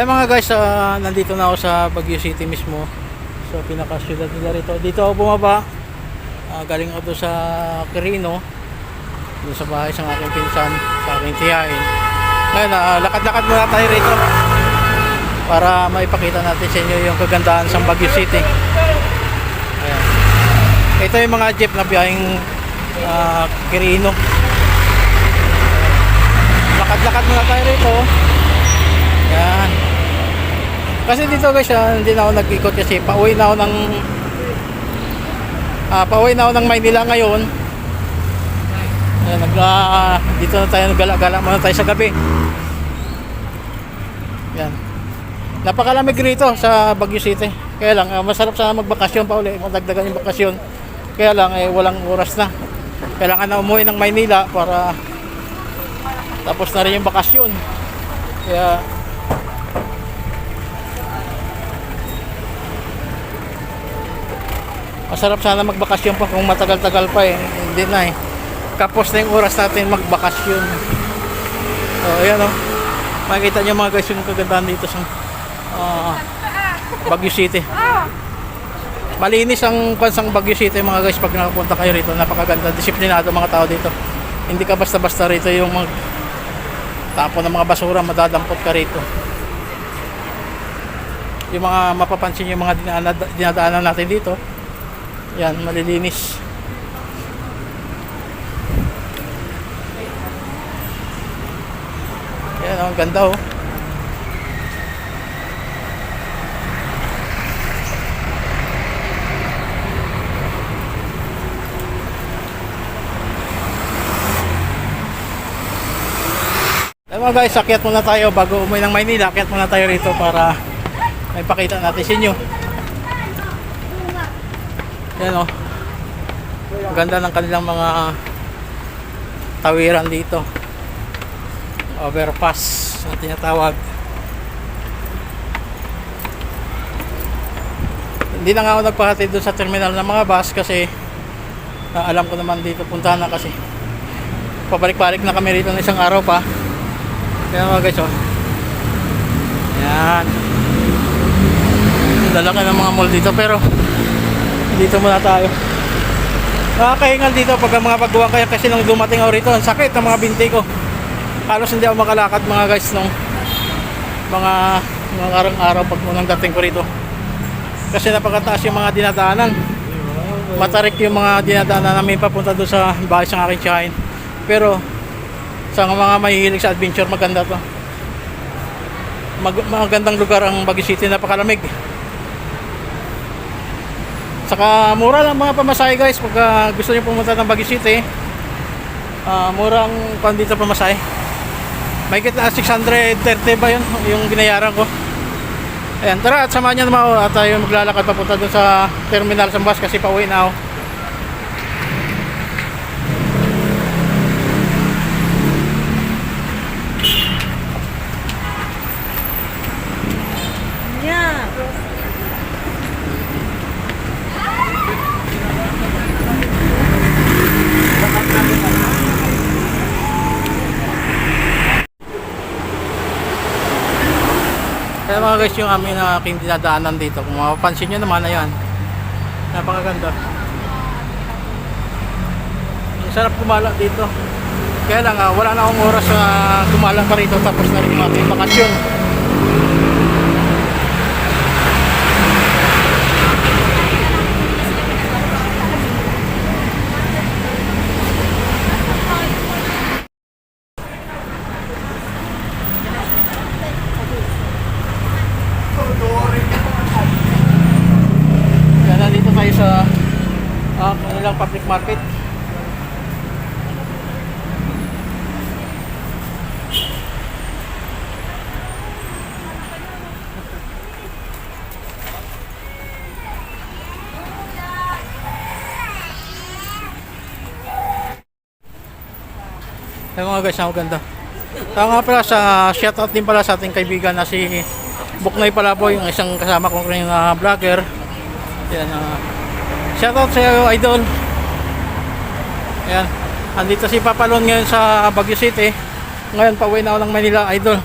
Eh mga guys, ah, nandito na ako sa Baguio City mismo. So pinaka-syudad nila rito. Dito ako bumaba. Ah, galing ako sa Quirino. Doon sa bahay sa aking pinsan, sa aking tiyahin. Ngayon, ah, lakad-lakad muna tayo rito. Para maipakita natin sa inyo yung kagandahan sa Baguio City. Ayan. Ito yung mga jeep na biyaheng ah, Quirino. Lakad-lakad muna tayo rito. Yan. Kasi dito guys, ah, hindi na ako nag-ikot kasi pauwi na ako ng ah, pauwi na ako ng Maynila ngayon. Ayan, nag, ah, dito na tayo nagala-gala muna tayo sa gabi. Yan. Napakalamig rito sa Baguio City. Kaya lang, ah, masarap sana magbakasyon pa uli, madagdagan yung bakasyon. Kaya lang, eh, walang oras na. Kailangan na umuwi ng Maynila para tapos na rin yung bakasyon. Kaya Masarap sana magbakasyon pa kung matagal-tagal pa eh. Hindi na eh. Kapos na yung oras natin magbakasyon. So, ayan oh. Makikita nyo mga guys yung kagandahan dito sa ah, Baguio City. Malinis ang kwansang Baguio City mga guys pag nakapunta kayo rito. Napakaganda. Disiplinado mga tao dito. Hindi ka basta-basta rito yung mag tapon ng mga basura, madadampot ka rito. Yung mga mapapansin yung mga dinadaanan natin dito, yan, malilinis. Yan, ang ganda oh. Mga guys, akyat muna tayo bago umuwi ng Maynila. Akyat muna tayo rito para may pakita natin sa inyo. Yan o. Ang ganda ng kanilang mga tawiran dito. Overpass na tinatawag. Hindi na nga ako nagpahatid doon sa terminal ng mga bus kasi ah, alam ko naman dito puntahan na kasi pabalik-balik na kami rito ng isang araw pa. Kaya mga guys, oh. Yan. Ang lalaki ng mga mall dito pero dito muna tayo. Nakakahingal dito pag ang mga paggawa kaya kasi nung dumating ako rito, ang sakit ng mga binti ko. Halos hindi ako makalakad mga guys nung mga mga araw-araw pag unang dating ko rito. Kasi napakataas yung mga dinadaanan. Matarik yung mga dinadaanan namin papunta doon sa bahay sa aking tiyahin. Pero sa mga mahihilig sa adventure maganda to. Mag magandang lugar ang Baguio City, napakalamig. Saka mura lang mga pamasahe guys pag ah, gusto niyo pumunta ng Baguio City. Ah, murang pan dito pamasahe. May kita 630 ba yun yung binayaran ko. Ayan, tara at samahan niyo naman ako at tayo maglalakad papunta dun sa terminal sa bus kasi pauwi na ako. Kaya mga guys yung amin na aking dinadaanan dito. Kung mapapansin nyo naman, ayan. Napakaganda. Sarap kumala dito. Kaya lang, ah, wala na akong oras na kumala pa rito tapos na rin yung ating bakasyon. Kaya nandito tayo sa ah, kanilang public market. Kaya mga guys, ang ganda. Kaya nga pala sa shoutout din pala sa ating kaibigan na si Buknoy Palaboy, yung isang kasama kong uh, vlogger. Yan, uh, shoutout sa iyo, idol. Ayan. Andito si Papalon ngayon sa Baguio City. Ngayon, pauwi na ako ng Manila, idol.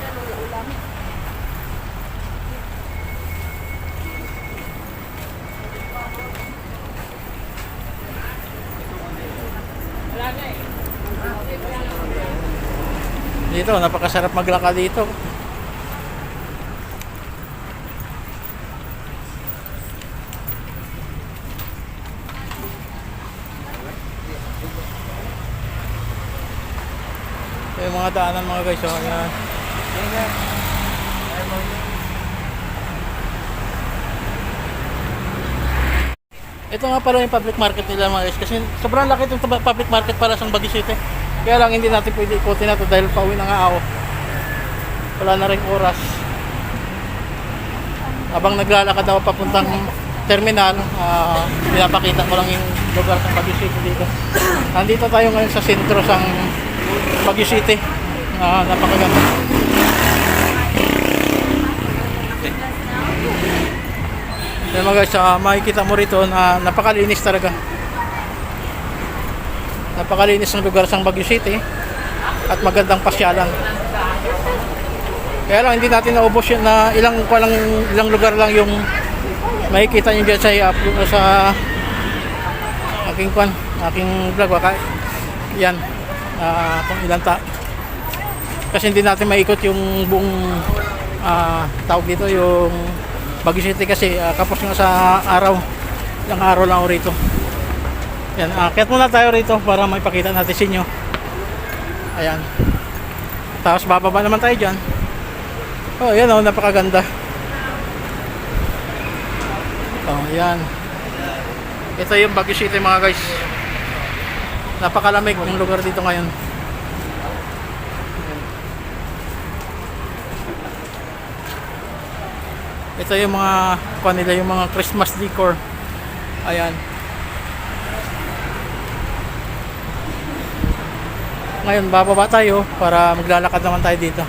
Dito, napakasarap maglakad dito. Yung mga daanan mga guys, oh, yan. Ito nga pala yung public market nila mga guys kasi sobrang laki itong public market para sa Baguio City. Kaya lang hindi natin pwede ikutin na to dahil pauwi na nga ako. Wala na rin oras. Habang naglalakad ako papuntang terminal, ah, pinapakita ko lang yung lugar ng Baguio City dito. Nandito tayo ngayon sa sentro ng Baguio City. Ah, napakaganda. Yan mga guys, ah, makikita mo rito na napakalinis talaga. Napakalinis ng lugar sa Baguio City at magandang pasyalan. Kaya lang hindi natin naubos yun na ilang lang ilang lugar lang yung makikita niyo diyan sa i-upload ko sa aking kwan, aking vlog baka yan ah, kung ilan ta kasi hindi natin maikot yung buong ah, tawag dito yung Baguio City kasi ah, kapos nga sa araw ilang araw lang ako rito. Yan, akit muna tayo rito para maipakita natin sa inyo. Ayan. Tapos bababa naman tayo dyan. Oh yan oh napakaganda. Oh yan ito yung Baguio City mga guys napakalamig yung lugar dito ngayon Ito yung mga kuha nila yung mga Christmas decor. Ayan. Ngayon bababa tayo para maglalakad naman tayo dito.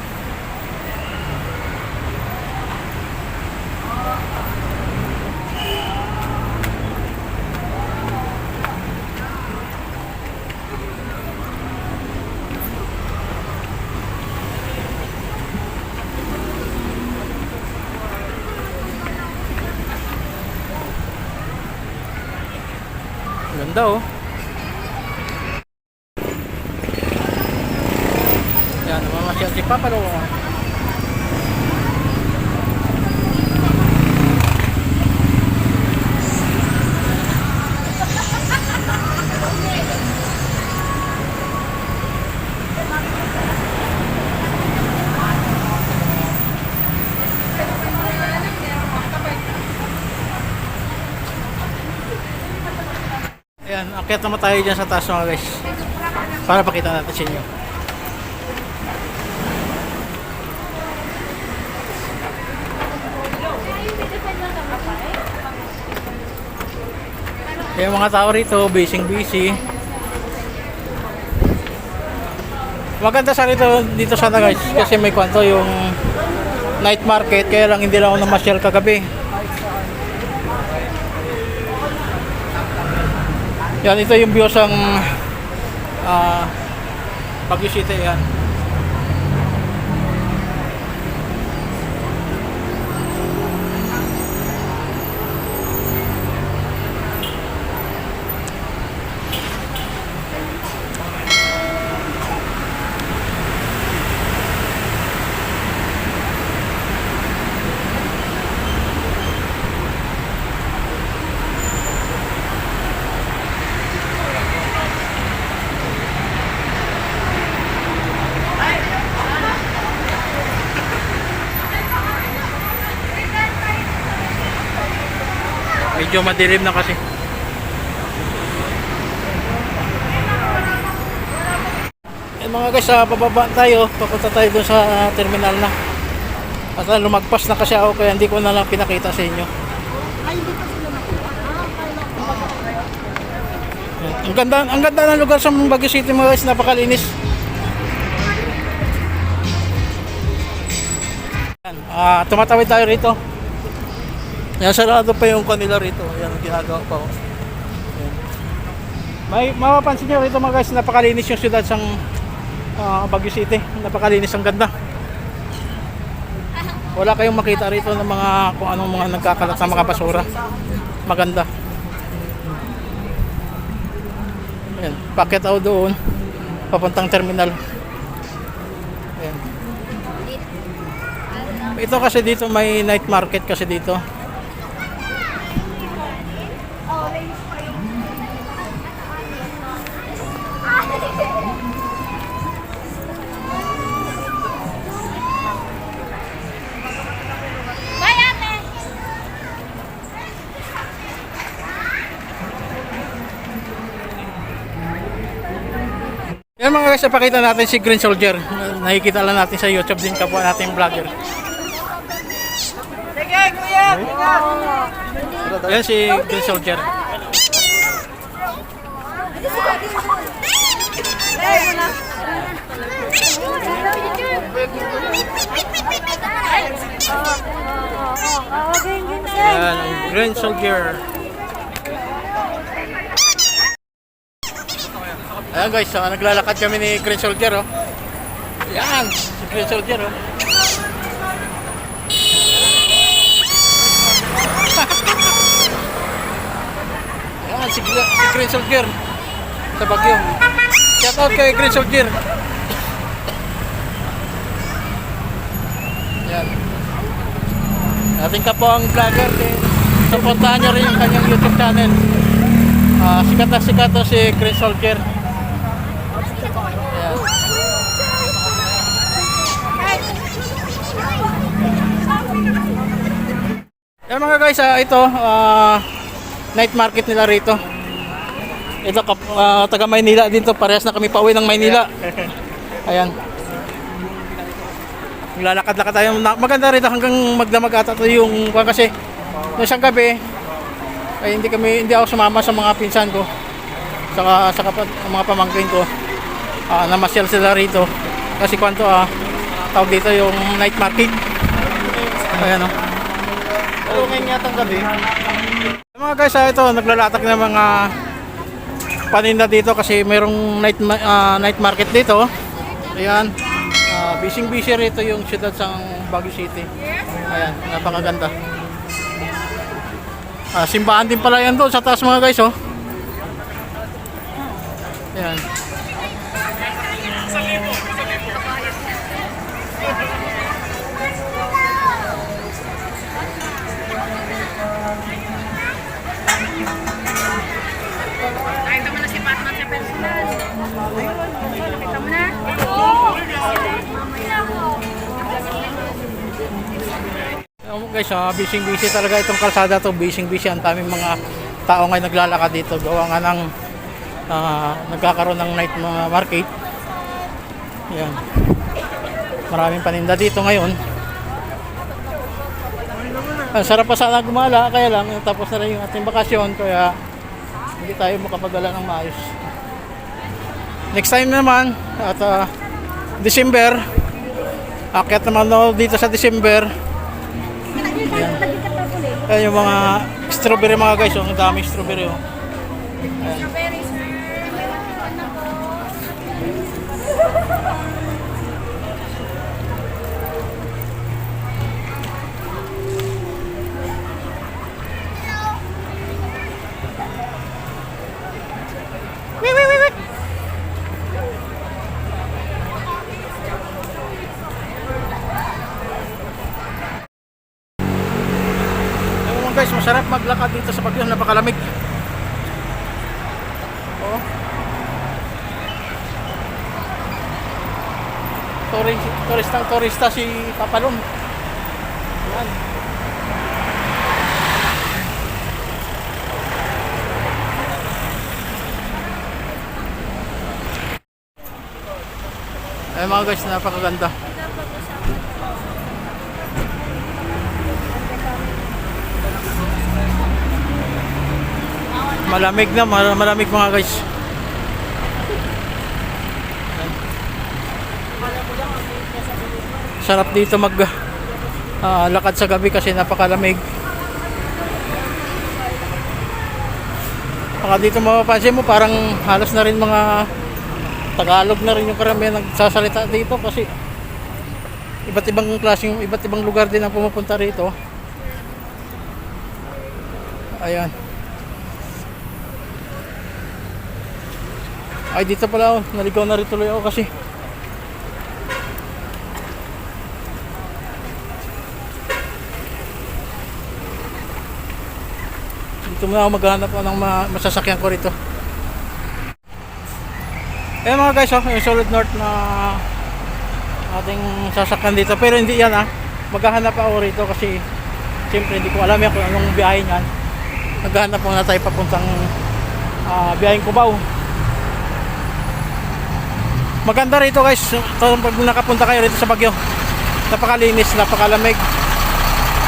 Ganda oh. Yan, namamasyal si Papa Lo. Ayan, akyat naman tayo dyan sa taas mga guys. Para pakita natin sa inyo. Yung mga tao rito, busy busy. Maganda sa rito dito sana guys kasi may kwanto yung night market kaya lang hindi lang ako namasyal kagabi. Yan, ito yung view ng ah Baguio City yan. Medyo madilim na kasi. Eh mga guys, ah, bababa tayo. Papunta tayo dun sa ah, terminal na. At ah, lumagpas na kasi ako kaya hindi ko na lang pinakita sa inyo. Yan. Ang ganda, ang ganda ng lugar sa Baguio City mga guys, napakalinis. Ah, tumatawid tayo rito. Yan, sarado pa yung kanila rito. Yan, ginagawa pa. Yan. May mapapansin nyo rito mga guys, napakalinis yung syudad sang ah, Baguio City. Napakalinis ang ganda. Wala kayong makita rito ng mga kung anong mga nagkakalat sa mga basura. Maganda. Yan, packet out doon. Papuntang terminal. ito kasi dito may night market kasi dito. Yan mga guys, ipakita natin si Green Soldier. Nakikita lang natin sa YouTube din kapwa nating vlogger. Sige, kuya! Yan si Green Soldier. Hey, wala. Yan, yung Green Soldier. Ayan guys, so, naglalakad kami ni Green Soldier oh. Yan, si Green Soldier oh. Yan, si, si Green Soldier sa Bagyo. Shout out kay Green Soldier. Yan. Ating kapwa ang vlogger din. Supportahan nyo rin yung kanyang YouTube channel. Ah, sikat na sikat to si Chris Soldier. Ayan. Yan mga guys, ah, ito ah, night market nila rito. Ito kap, ah, taga Maynila dito, parehas na kami pauwi ng Maynila. Ayan. Lalakad-lakad tayo. Na- Maganda rito hanggang magdamag ata to yung kasi nung isang gabi ay hindi kami hindi ako sumama sa mga pinsan ko saka sa kapat, mga pamangkin ko. Ah, namasyal sila rito kasi kwanto ah tawag dito yung night market. Ayan oh. Pero ngayon yata ang gabi. Mga guys, ah, ito naglalatag ng mga paninda dito kasi merong night ma- ah, night market dito. Ayan. Ah, busy busy rito yung siyudad sa Baguio City. Ayan, napakaganda. Ah, simbahan din pala yan doon sa taas mga guys, oh. Ayan. Guys, ah, busy busy talaga itong kalsada to. Busy busy ang daming mga tao ngayon naglalakad dito. Gawa nga ng ah, nagkakaroon ng night mga market. Ayan. Maraming paninda dito ngayon. Ang sarap pa sana gumala, kaya lang tapos na rin yung ating bakasyon kaya hindi tayo makapadala ng maayos. Next time naman at ah, December akyat naman ako dito sa December Ayan yung mga strawberry mga guys, oh. ang dami strawberry oh. Ayan napakalamig. Oh. Tourist, turista, turista si Papalon. Ayan. Ayan mga guys, napakaganda. Malamig na, mal- malamig mga guys. Sarap dito mag ah, lakad sa gabi kasi napakalamig. Baka dito mapapansin mo parang halos na rin mga Tagalog na rin yung karamihan nagsasalita dito kasi iba't ibang klaseng iba't ibang lugar din ang pumupunta rito. Ayan. Ay, dito pala ako. Naligaw na rin tuloy ako kasi. Dito muna ako maghanap ako ng masasakyan ko rito. Eh mga guys, oh, yung solid north na ating sasakyan dito. Pero hindi yan ah. Maghahanap ako rito kasi siyempre hindi ko alam yan kung anong biyahe niyan. Naghahanap muna tayo papuntang uh, biyaheng Cubao. Maganda rito guys. Pag nakapunta kayo rito sa Bagyo. Napakalinis, napakalamig.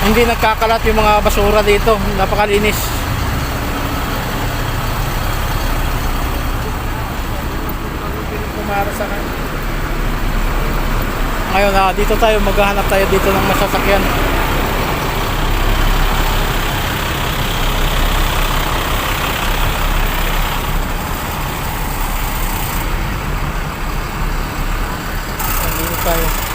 Hindi nagkakalat yung mga basura dito. Napakalinis. Kumara sa. Ngayon na dito tayo maghahanap tayo dito ng masasakyan. Ayan, Dito tayo.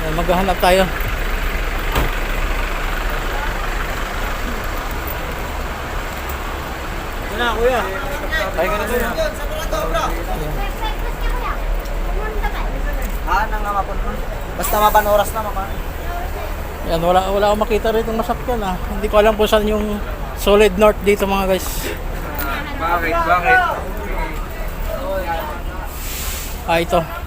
Ayan, maghahanap tayo. Yan na, kuya. Ay, ka na kuya. Ah, nang nga mapun Basta mapan oras na mapa. Yan, wala, wala akong makita rito masakyan ah. Hindi ko alam kung saan yung solid north dito mga guys. Bakit? Bakit? Ah, ito.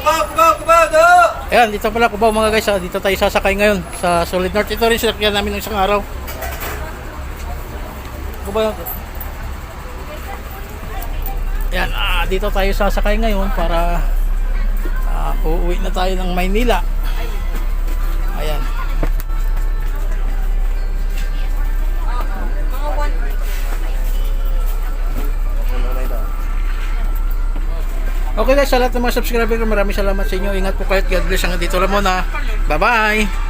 Kubaw, kubaw, kubaw, do! Ayan, dito pala Cubao mga guys. ah. Dito tayo sasakay ngayon sa Solid North. Ito rin sinakyan namin ng isang araw. Cubao. Ayan, ah, dito tayo sasakay ngayon para ah, uuwi na tayo ng Maynila. Okay guys, sa lahat ng mga subscriber maraming salamat sa inyo. Ingat po kayo God bless hanggang dito lang muna. Bye-bye!